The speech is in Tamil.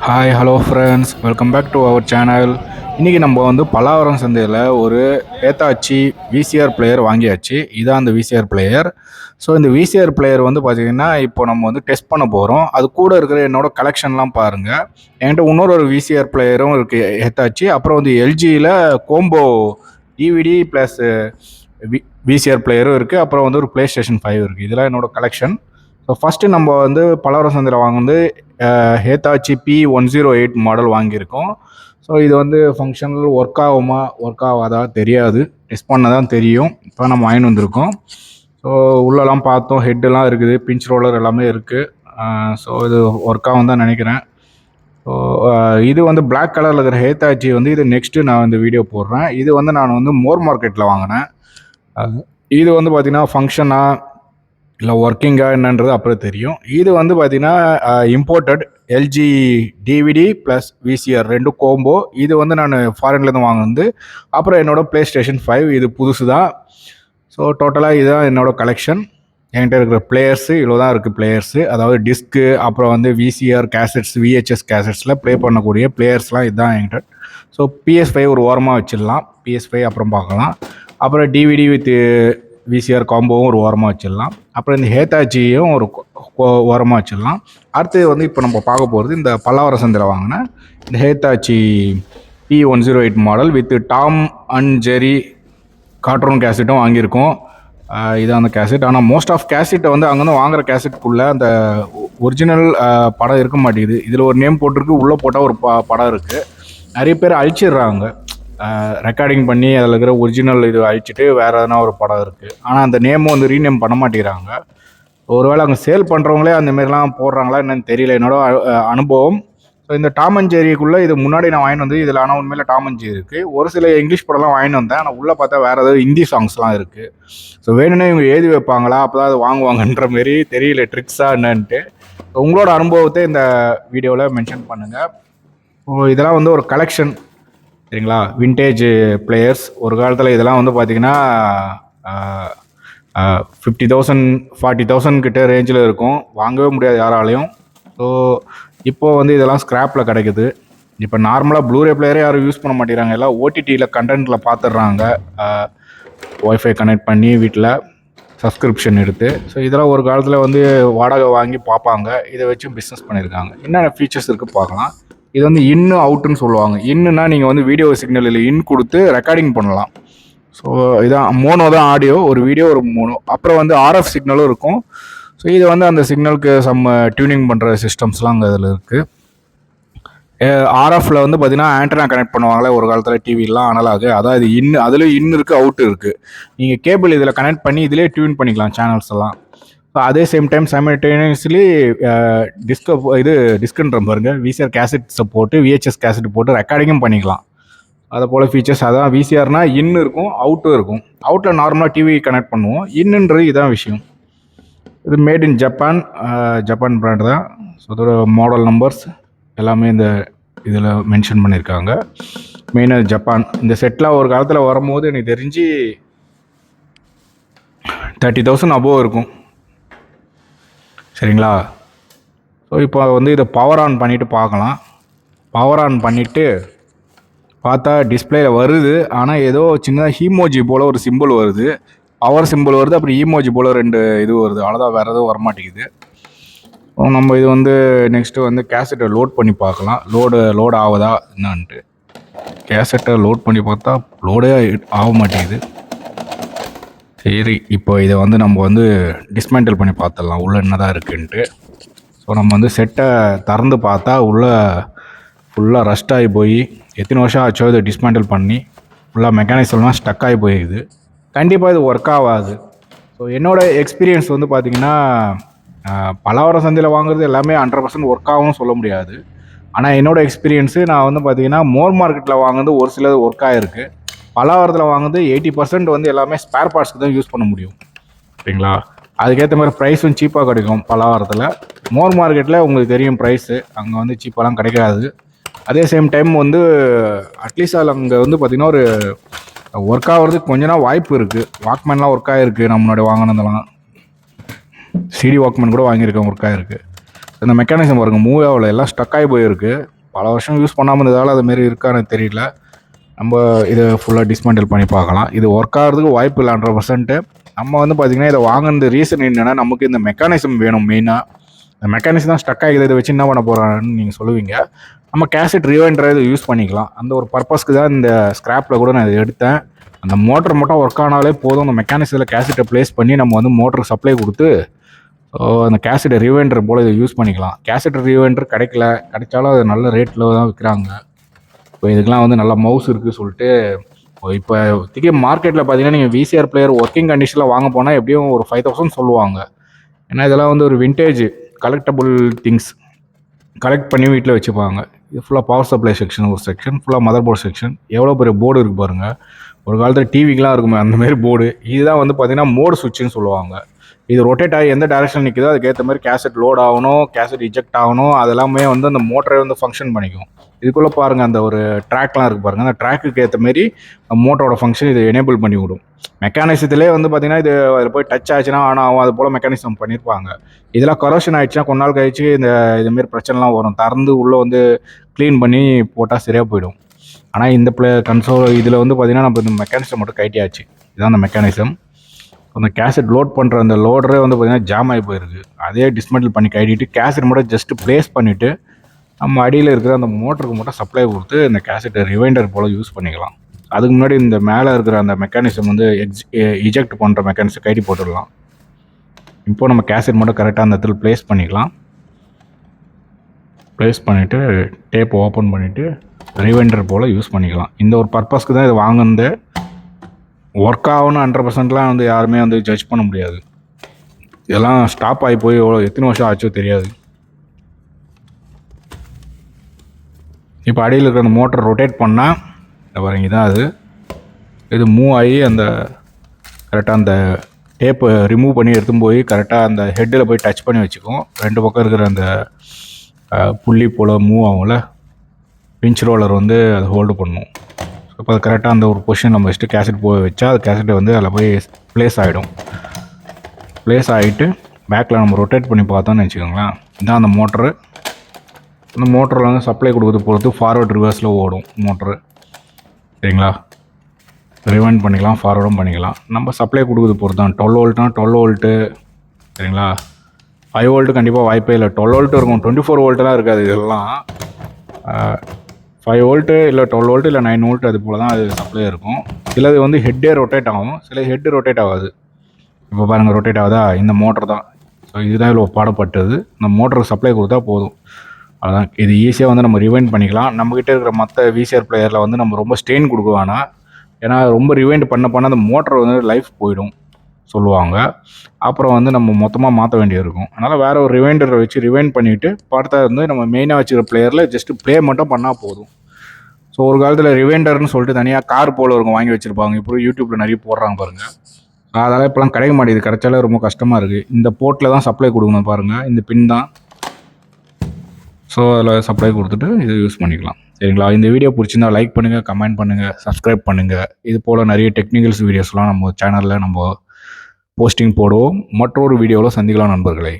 Hi hello friends welcome back to our channel இன்றைக்கி நம்ம வந்து பல்லாவரம் சந்தையில் ஒரு ஏத்தாச்சி விசிஆர் பிளேயர் வாங்கியாச்சு. இதான் அந்த விசிஆர் பிளேயர் ஸோ இந்த விசிஆர் பிளேயர் வந்து பார்த்திங்கன்னா இப்போ நம்ம வந்து டெஸ்ட் பண்ண போகிறோம் அது கூட இருக்கிற என்னோட கலெக்ஷன்லாம் பாருங்கள் என்கிட்ட இன்னொரு ஒரு விசிஆர் பிளேயரும் இருக்குது ஏத்தாச்சி. அப்புறம் வந்து எல்ஜியில் combo DVD plus V VCR பிளேயரும் இருக்குது அப்புறம் வந்து ஒரு ப்ளே ஸ்டேஷன் ஃபைவ் இருக்குது இதெல்லாம் என்னோட கலெக்ஷன் ஃபஸ்ட்டு நம்ம வந்து பலவர சந்தையில் வாங்குவது Hitachi B one zero eight model வாங்கியிருக்கோம். ஸோ இது வந்து ஃபங்க்ஷனல் ஒர்க் ஆகுமா? ஒர்க் ஆகாதா? தெரியாது. டெஸ்ட் பண்ண தான் தெரியும். இப்போ நம்ம வாங்கிட்டு வந்திருக்கோம். ஸோ உள்ளெல்லாம் பார்த்தோம். ஹெட்டெல்லாம் இருக்குது. பிஞ்ச் ரோலர் எல்லாமே இருக்குது ஸோ இது ஒர்க் ஆகும் தான் நினைக்கிறேன். ஸோ இது வந்து பிளாக் கலரில் இருக்கிற ஹேத்தாச்சி வந்து இது நெக்ஸ்ட்டு நான் வந்து வீடியோ போடுறேன். இது வந்து நான் வந்து மோர் மார்க்கெட்டில் வாங்கினேன். இது வந்து பார்த்திங்கன்னா ஃபங்க்ஷனாக இல்லை ஒர்க்கிங்காக என்னன்றது அப்புறம் தெரியும். இது வந்து பார்த்தீங்கன்னா imported LG DVD plus VCR ரெண்டு கோம்போ இது வந்து நான் ஃபாரின்லேருந்து வாங்கினது. அப்புறம் என்னோடய ப்ளே ஸ்டேஷன் ஃபைவ் இது புதுசு தான் ஸோ டோட்டலாக இதுதான் என்னோடய கலெக்ஷன் என்கிட்ட இருக்கிற பிளேயர்ஸு இவ்வளோ தான் இருக்குது பிளேயர்ஸு அதாவது டிஸ்க்கு அப்புறம் வந்து விசிஆர் கேசட்ஸ் விஹெச்எஸ் கேசட்ஸில் ப்ளே பண்ணக்கூடிய பிளேயர்ஸ்லாம் இதுதான் என்கிட்ட. ஸோ பிஎஸ் ஃபைவ் ஒரு ஓரமாக வச்சிடலாம். பிஎஸ் ஃபைவ் அப்புறம் பார்க்கலாம். அப்புறம் டிவிடி வித் விசிஆர் காம்போவும் ஒரு ஓரமாக வச்சிடலாம். அப்புறம் இந்த ஹேத்தாச்சியும் ஒரு ஓரமாக வச்சிடலாம். அடுத்தது வந்து இப்போ நம்ம பார்க்க போகிறது இந்த பல்லாவர சந்தையில் வாங்கின இந்த Hitachi B one zero eight model with Tom and Jerry cartoon கேசட்டும் வாங்கியிருக்கோம். ஆஹ் இதான் அந்த கேசட் ஆனால் மோஸ்ட் ஆஃப் கேசட்டை வந்து அங்கேருந்து வாங்குற கேசட்டுக்குள்ளே அந்த ஒரிஜினல் படம் இருக்க மாட்டேங்குது. இதில் ஒரு நேம் போட்டிருக்கு உள்ளே போட்டால் ஒரு ப படம் இருக்குது நிறைய பேர் அழிச்சிடுறாங்க. ரெக்கார்டிங் பண்ணி அதில் இருக்கிற ஒரிஜினல் இது அழிச்சிட்டு வேறு எதனா ஒரு படம் இருக்குது ஆனால் அந்த நேமும் வந்து ரீநேம் பண்ண மாட்டேங்கிறாங்க. ஒருவேளை அங்கே சேல் பண்ணுறவங்களே அந்த மாதிரிலாம் போடுறாங்களா என்னன்னு தெரியல. என்னோட அனுபவம். ஸோ இந்த டாம் அண்ட் ஜெரிக்குள்ளே இது முன்னாடி நான் வாங்கிட்டு வந்து இதில் ஆனால் உண்மையில் டாம் அண்ட் ஜெரி இருக்குது ஒரு சில இங்கிலீஷ் படம்லாம் வாங்கிட்டு வந்தேன். ஆனால் உள்ளே பார்த்தா வேறு ஏதாவது ஹிந்தி சாங்ஸ்லாம் இருக்குது ஸோ வேணும்னே இவங்க எழுதி வைப்பாங்களா? அப்போ தான் அது வாங்குவாங்கன்ற மாரி தெரியல. ட்ரிக்ஸாக என்னன்ட்டு. உங்களோட அனுபவத்தை இந்த வீடியோவில் மென்ஷன் பண்ணுங்கள் ஸோ இதெல்லாம் வந்து ஒரு கலெக்ஷன் சரிங்களா? விண்டேஜ் பிளேயர்ஸ் ஒரு காலத்தில் இதெல்லாம் வந்து பார்த்தீங்கன்னா ஃபிஃப்டி தௌசண்ட் ஃபார்ட்டி தௌசண்ட் கிட்ட ரேஞ்சில் இருக்கும். வாங்கவே முடியாது யாராலையும். ஸோ இப்போ வந்து இதெல்லாம் ஸ்க்ராப்பில் கிடைக்குது. இப்போ நார்மலாக ப்ளூரே பிளேயரே யாரும் யூஸ் பண்ண மாட்டேங்கிறாங்க. எல்லாம் ஓடிடியில் கண்டென்ட்டில் பார்த்துடுறாங்க ஒய்ஃபை கனெக்ட் பண்ணி வீட்டில் சப்ஸ்கிரிப்ஷன் எடுத்து. ஸோ இதெல்லாம் ஒரு காலத்தில் வந்து வாடகை வாங்கி பார்ப்பாங்க இதை வச்சு பிஸ்னஸ் பண்ணியிருக்காங்க என்னென்ன ஃபீச்சர்ஸ் இருக்குது பார்க்கலாம். இது வந்து இன்னு அவுட்டுன்னு சொல்லுவாங்க. இன்னுனா நீங்கள் வந்து வீடியோ சிக்னல் இல்லை இன் கொடுத்து ரெக்கார்டிங் பண்ணலாம். ஸோ இதான் மோனோ தான் ஆடியோ ஒரு வீடியோ ஒரு மோனோ அப்புறம் வந்து ஆர்எஃப் சிக்னலும் இருக்கும். ஸோ இது வந்து அந்த சிக்னலுக்கு சம்ம டியூனிங் பண்ணுற சிஸ்டம்ஸ்லாம் அங்கே இதில் இருக்குது ஆர்எஃப்ல வந்து பார்த்தீங்கன்னா ஆண்டனா கனெக்ட் பண்ணுவாங்களே ஒரு காலத்தில் டிவிலாம் அனலாகு அதான் இது இன் அதுலேயும் இன் இருக்குது அவுட்டு இருக்குது நீங்கள் கேபிள் இதில் கனெக்ட் பண்ணி இதிலே டியூன் பண்ணிக்கலாம் சேனல்ஸ் எல்லாம். அதே சேம் டைம் சைமல்டேனியஸ்லி டிஸ்க இது டிஸ்கன்ற பாருங்க. விசிஆர் கேசட்ஸை போட்டு விஹெச்எஸ் கேசட் போட்டு ரெக்கார்டிங்கும் பண்ணிக்கலாம். அதை போல் ஃபீச்சர்ஸ் அதான் விசிஆர்னா இன் இருக்கும் அவுட்டும் இருக்கும். அவுட்டில் நார்மலாக டிவி கனெக்ட் பண்ணுவோம். இன்னுன்றது இதான் விஷயம். இது made in Japan Japan brand தான். ஸோ அதோட மாடல் நம்பர்ஸ் எல்லாமே இந்த இதில் மென்ஷன் பண்ணியிருக்காங்க மெயினாக ஜப்பான் இந்த செட்டில் ஒரு காலத்தில் வரும்போது எனக்கு தெரிஞ்சு தேர்ட்டி தௌசண்ட் அபோவ் இருக்கும். சரிங்களா? ஸோ இப்போ வந்து இதை பவர் ஆன் பண்ணிவிட்டு பார்க்கலாம். பவர் ஆன் பண்ணிவிட்டு பார்த்தா டிஸ்பிளேல வருது. ஆனால் ஏதோ சின்னதாக ஹீமோஜி போல் ஒரு சிம்பிள் வருது. பவர் சிம்பிள் வருது. அப்புறம் ஈமோஜி போல் ரெண்டு இது வருது. அவ்வளோதான் வேறு எதுவும் வரமாட்டேங்குது. நம்ம இது வந்து நெக்ஸ்ட்டு வந்து கேசட்டை லோட் பண்ணி பார்க்கலாம். லோடு லோட் ஆகுதா? என்னான்ட்டு. கேசட்டை லோட் பண்ணி பார்த்தா லோடே ஆக மாட்டேங்குது சரி இப்போ இதை வந்து நம்ம வந்து டிஸ்மேண்டில் பண்ணி பார்த்துடலாம். உள்ளே என்னதான் இருக்குன்ட்டு. ஸோ நம்ம வந்து செட்டை திறந்து பார்த்தா உள்ளே ஃபுல்லாக ரஸ்ட் ஆகி போய் எத்தனை வருஷம் ஆச்சோ இதை டிஸ்மேண்டில் பண்ணி ஃபுல்லாக மெக்கானிசம்லாம் ஸ்டக் ஆகி போயிருக்குது கண்டிப்பாக இது ஒர்க் ஆகாது. ஸோ என்னோடய எக்ஸ்பீரியன்ஸ் வந்து பார்த்திங்கன்னா பலவர சந்தையில் வாங்குறது எல்லாமே ஹண்ட்ரட் பர்சன்ட் ஒர்க் ஆகும்னு சொல்ல முடியாது. ஆனால் என்னோடய எக்ஸ்பீரியன்ஸு நான் வந்து பார்த்திங்கன்னா மோர் மார்க்கெட்டில் வாங்குறது ஒரு சிலது ஒர்க் ஆகிருக்கு பலாவரத்தில் வாங்குறது எயிட்டி பர்சன்ட் வந்து எல்லாமே ஸ்பேர் பார்ட்ஸ்க்கு தான் யூஸ் பண்ண முடியும். சரிங்களா? அதுக்கேற்ற மாதிரி ப்ரைஸும் சீப்பாக கிடைக்கும் பலாவரத்தில். மோர் மார்க்கெட்டில் உங்களுக்கு தெரியும் ப்ரைஸு அங்கே வந்து சீப்பாலாம் கிடைக்காது. அதே சேம் டைம் வந்து அட்லீஸ்ட் அதில் அங்கே வந்து பார்த்திங்கன்னா ஒரு ஒர்க் ஆகிறதுக்கு கொஞ்ச நாள் வாய்ப்பு இருக்குது வாக்மேன்லாம் ஒர்க் ஆகிருக்கு நம்ம முன்னாடி வாங்கினதெல்லாம். சிடி வாக்மேன் கூட வாங்கியிருக்கேன். ஒர்க் ஆகிருக்கு இந்த மெக்கானிசம் பாருங்கள் மூவ் ஆகல. எல்லாம் ஸ்டக் ஆகி போயிருக்கு. பல வருஷம் யூஸ் பண்ணாமல் இருந்ததால் அதுமாரி இருக்கான்னு தெரியல. நம்ம இதை ஃபுல்லாக டிஸ்மேண்டில் பண்ணி பார்க்கலாம். இது ஒர்க் ஆகிறதுக்கு வாய்ப்பு இல்லை ஹண்ட்ரட் பர்சன்ட்டு நம்ம வந்து பார்த்திங்கன்னா இதை வாங்கினது ரீசன் என்னென்னா நமக்கு இந்த மெக்கானிசம் வேணும் மெயினாக இந்த மெக்கானிசம் தான் ஸ்டக் ஆகிது இதை வச்சு என்ன பண்ண போகிறான்னு நீங்கள் சொல்லுவீங்க. நம்ம கேசட் ரிவைண்டரை இதை யூஸ் பண்ணிக்கலாம். அந்த ஒரு பர்பஸ்க்கு தான் இந்த ஸ்க்ராப்பில் கூட நான் இதை எடுத்தேன். அந்த மோட்டர் மட்டும் ஒர்க் ஆனாலே போதும். அந்த மெக்கானிசத்தில் கேசட்டை ப்ளேஸ் பண்ணி நம்ம வந்து மோட்டர் சப்ளை கொடுத்து ஸோ அந்த கேசட்டை ரிவைண்டர் போல் இதை யூஸ் பண்ணிக்கலாம். கேசட் ரிவைண்டர் கிடைக்கல. கிடைச்சாலும் அது நல்ல ரேட்டில் தான் விற்கிறாங்க இப்போ இதுக்கெலாம் வந்து நல்லா மவுஸ் இருக்குது சொல்லிட்டு இப்போ திக்கே மார்க்கெட்டில் பார்த்தீங்கன்னா நீங்கள் விசிஆர் பிளேயர் ஒர்க்கிங் கண்டிஷனில் வாங்க போனால் எப்படியும் ஒரு ஃபைவ் தௌசண்ட் சொல்லுவாங்க. ஏன்னா இதெல்லாம் வந்து ஒரு விண்டேஜ் கலெக்டபுள் திங்ஸ் கலெக்ட் பண்ணி வீட்டில் வச்சுப்பாங்க. இது ஃபுல்லாக பவர் சப்ளை செக்ஷன் ஒரு செக்ஷன் ஃபுல்லாக மதர் போர்டு செக்ஷன் எவ்வளோ பெரிய போர்டு இருக்குது பாருங்கள் ஒரு காலத்தில் டிவிக்கெலாம் இருக்குமே அந்தமாரி போர்டு இதுதான் வந்து பார்த்தீங்கன்னா மோடு சுவிட்சுன்னு சொல்லுவாங்க. இது ரொட்டேட் ஆகி எந்த டேரக்ஷன் நிற்குதோ அதுக்கேற்ற மாதிரி கேசட் லோட் ஆகணும் கேசட் இஜெக்ட் ஆகணும் அதெல்லாமே வந்து அந்த மோட்டரை வந்து ஃபங்க்ஷன் பண்ணிக்கும். இதுக்குள்ளே பாருங்கள் அந்த ஒரு ட்ராக்லாம் இருக்குது பாருங்கள் அந்த ட்ராக்குக்கு ஏற்ற மாரி மோட்டரோட ஃபங்க்ஷன் இதை எனேபிள் பண்ணி விடும். மெக்கானிசத்திலே வந்து பார்த்தீங்கன்னா இது அதில் போய் டச் ஆச்சுன்னா ஆனால் ஆகும் அது போல் மெக்கானிசம் பண்ணியிருப்பாங்க இதெல்லாம் கரோஷன் ஆயிடுச்சுன்னா கொஞ்ச நாள் கழிச்சு இந்த இதுமாரி பிரச்சனைலாம் வரும். திறந்து உள்ளே வந்து க்ளீன் பண்ணி போட்டால் சரியாக போயிடும். ஆனால் இந்த ப்ளே கன்சோல் இதில் வந்து பார்த்தீங்கன்னா நம்ம இந்த மெக்கானிசம் மட்டும் கைட்டியாச்சு. இதுதான் அந்த மெக்கானிசம் அந்த கேசட் லோட் பண்ணுற அந்த லோடரே வந்து பார்த்திங்கன்னா ஜாம் ஆகி போயிருக்கு. அதே டிஸ்மெண்டில் பண்ணி கைட்டிட்டு கேசட் மட்டும் ஜஸ்ட் ப்ளேஸ் பண்ணிவிட்டு நம்ம அடியில் இருக்கிற அந்த மோட்டருக்கு மட்டும் சப்ளை கொடுத்து இந்த கேசட்டை ரிவைண்டர் போல் யூஸ் பண்ணிக்கலாம். அதுக்கு முன்னாடி இந்த மேலே இருக்கிற அந்த மெக்கானிசம் வந்து எக்ஸ் இஜெக்ட் பண்ணுற மெக்கானிசம் கைட்டி போட்டுடலாம். இப்போ நம்ம கேசட் மட்டும் கரெக்டாக அந்த இடத்துல ப்ளேஸ் பண்ணிக்கலாம். ப்ளேஸ் பண்ணிவிட்டு டேப் ஓப்பன் பண்ணிவிட்டு ரிவைண்டர் போல் யூஸ் பண்ணிக்கலாம். இந்த ஒரு பர்பஸ்க்கு தான் இது வாங்கினது. ஒர்க் ஆகணும் ஹண்ட்ரட் பர்சன்ட்லாம் வந்து யாருமே வந்து ஜட்ஜ் பண்ண முடியாது. இதெல்லாம் ஸ்டாப் ஆகி போய் எவ்வளோ எத்தனை வருஷம் ஆச்சோ தெரியாது. இப்போ அடியில் இருக்கிற அந்த மோட்டர் ரொட்டேட் பண்ணால் இந்த பாருங்க இதான் அது. இது மூவ் ஆகி அந்த கரெக்டாக அந்த டேப்பை ரிமூவ் பண்ணி எடுத்துன்னு போய் கரெக்டாக அந்த ஹெட்டில் போய் டச் பண்ணி வச்சுக்கும். ரெண்டு பக்கம் இருக்கிற அந்த புள்ளி போல் மூவ் ஆகும்ல. பிஞ்ச் ரோலர் வந்து அதை ஹோல்டு பண்ணும். இப்போ அது கரெக்டாக அந்த ஒரு பொசிஷன் நம்ம வச்சுட்டு கேசட் போய் வச்சா அது கேசட்டை வந்து அதில் போய் ப்ளேஸ் ஆகிடும் ப்ளேஸ் ஆகிட்டு பேக்கில் நம்ம ரொட்டேட் பண்ணி பார்த்தோம்னு வச்சுக்கோங்களேன். இதான் அந்த மோட்ரு அந்த மோட்டரில் வந்து சப்ளை கொடுக்குறது பொறுத்து ஃபார்வர்ட் ரிவர்ஸில் ஓடும் மோட்ரு சரிங்களா? ரிவைண்ட் பண்ணிக்கலாம் ஃபார்வர்டும் பண்ணிக்கலாம். நம்ம சப்ளை கொடுக்குறது பொறுத்து தான் டுவெல் வோல்ட்னா டுவெல் வோல்ட்டு சரிங்களா? ஃபைவ் வோல்ட்டு கண்டிப்பாக வாய்ப்பே இல்லை. டுவெல் வோல்ட்டு இருக்கும். டுவெண்ட்டி ஃபோர் வோல்ட்டெலாம் இருக்காது இதெல்லாம். ஃபைவ் வோல்ட்டு இல்லை டுவெல் வோல்ட் இல்லை நைன் வோல்ட் அது போல் தான் அது சப்ளை இருக்கும். சிலது வந்து ஹெட்டே ரொட்டேட் ஆகும். சில ஹெட் ரொட்டேட் ஆகாது. இப்போ பாருங்கள் ரொட்டேட் ஆகுதா? இந்த மோட்டர் தான். ஸோ இதுதான் இவ்வளோ பாடப்பட்டது இந்த மோட்டருக்கு சப்ளை கொடுத்தா போதும். அதான் இது ஈஸியாக வந்து நம்ம ரிவைண்ட் பண்ணிக்கலாம். நம்மக்கிட்ட இருக்கிற மற்ற விசிஆர் பிளேயரில் வந்து நம்ம ரொம்ப ஸ்டெயின் கொடுக்க வேணாம். ஏன்னா ரொம்ப ரிவைண்ட் பண்ண பண்ண அந்த மோட்டர் வந்து லைஃப் போயிடும். சொல்லுவாங்க. அப்புறம் வந்து நம்ம மொத்தமாக மாற்ற வேண்டியிருக்கும். அதனால் வேறு ஒரு ரிவைண்டரை வச்சு ரிவைண்ட் பண்ணிவிட்டு பார்த்தா வந்து நம்ம மெயினாக வச்சுக்கிற பிளேயரில் ஜஸ்ட் ப்ளே மட்டும் பண்ணால் போதும். ஸோ ஒரு காலத்தில் ரிவைண்டர்னு சொல்லிட்டு தனியாக கார் போல இருக்கும் வாங்கி வச்சுருப்பாங்க. இப்போ யூடியூப்பில் நிறைய போடுறாங்க பாருங்கள் அதெல்லாம் இப்போலாம் கிடைக்க மாட்டேங்குது. கிடைச்சாலே ரொம்ப கஷ்டமாக இருக்குது இந்த போர்ட்டில் தான் சப்ளை கொடுக்கணும் பாருங்கள் இந்த பின் தான். ஸோ அதில் சப்ளை கொடுத்துட்டு இதை யூஸ் பண்ணிக்கலாம். சரிங்களா? இந்த வீடியோ பிடிச்சிருந்தா லைக் பண்ணுங்கள் கமெண்ட் பண்ணுங்கள் சப்ஸ்கிரைப் பண்ணுங்கள் இது போல் நிறைய டெக்னிக்கல்ஸ் வீடியோஸ்லாம் நம்ம சேனலில் நம்ம போஸ்டிங் போடுவோம். மற்றொரு வீடியோவில் சந்திக்கலாம் நண்பர்களே.